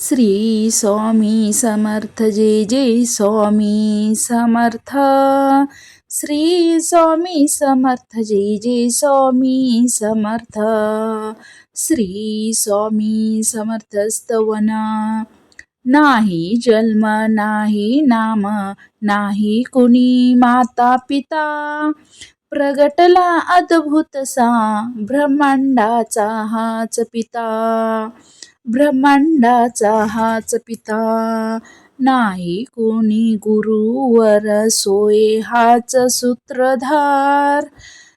श्री स्वामी समर्थ जय जय स्वामी समर्थ। श्री स्वामी समर्थ जय जय स्वामी समर्थ। श्री स्वामी समर्थ स्तवना नाही जन्म नाही नाम नाही कुणी माता पिता प्रगटला अद्भुतसा ब्रह्मांडाचा हाच पिता. ब्रह्मांडाचा हाच पिता. नाही कोणी गुरुवर सोये हाच सूत्रधार.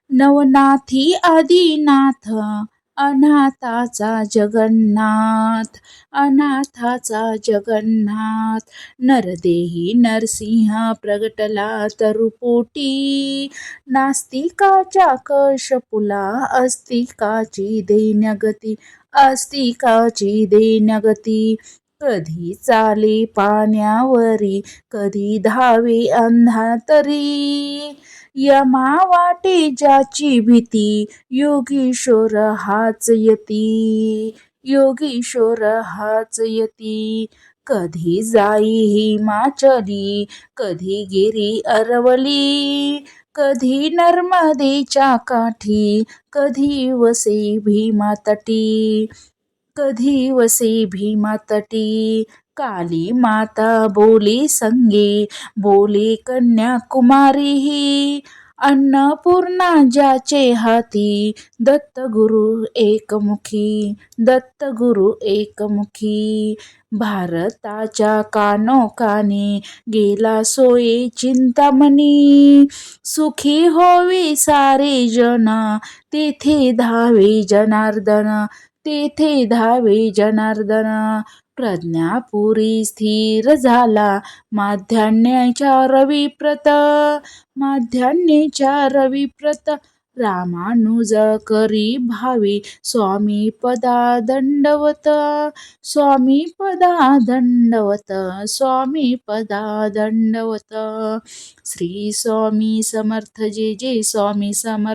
नवनाथी आदिनाथ अनाथाचा जगन्नाथ अनाथाचा जगन्नाथ नरदेही नरसिंह प्रगटला तरुपोटी. नास्तिकाच्या कशपुला अस्तिकाची देनगती अस्तिकाची देनगती कधी चाले पाण्यावरी कधी धावे अंधातरी. यमा वाटे ज्याची भीती योगीश्वर हाच यती योगीश्वर हाच यती. कधी जाई हिमाचली कधी गिरी अरवली. कधी नर्मदेच्या काठी कधी वसे भीमा तटी. कधी वसे भीमा तटी काली माता बोली संगे बोली कन्याकुमारी ही अन्नपूर्णा ज्याचे हाती दत्त गुरु एकमुखी दत्त गुरु एकमुखी। भारताच्या कानोकाने गेला सोये चिंतामणी। सुखी होवी सारे जन तेथे धावे जनार्दन। तेथे धावे जनार्दन. प्रज्ञापुरी स्थिर झाला. माध्यान्याच्या रविप्रत माध्यान्याच्या रविप्रत रामानुज करी भावी. स्वामी पदा दंडवत. स्वामी पदा दंडवत. स्वामी पदा दंडवत. श्री स्वामी समर्थ. जे जे स्वामी समर्थ.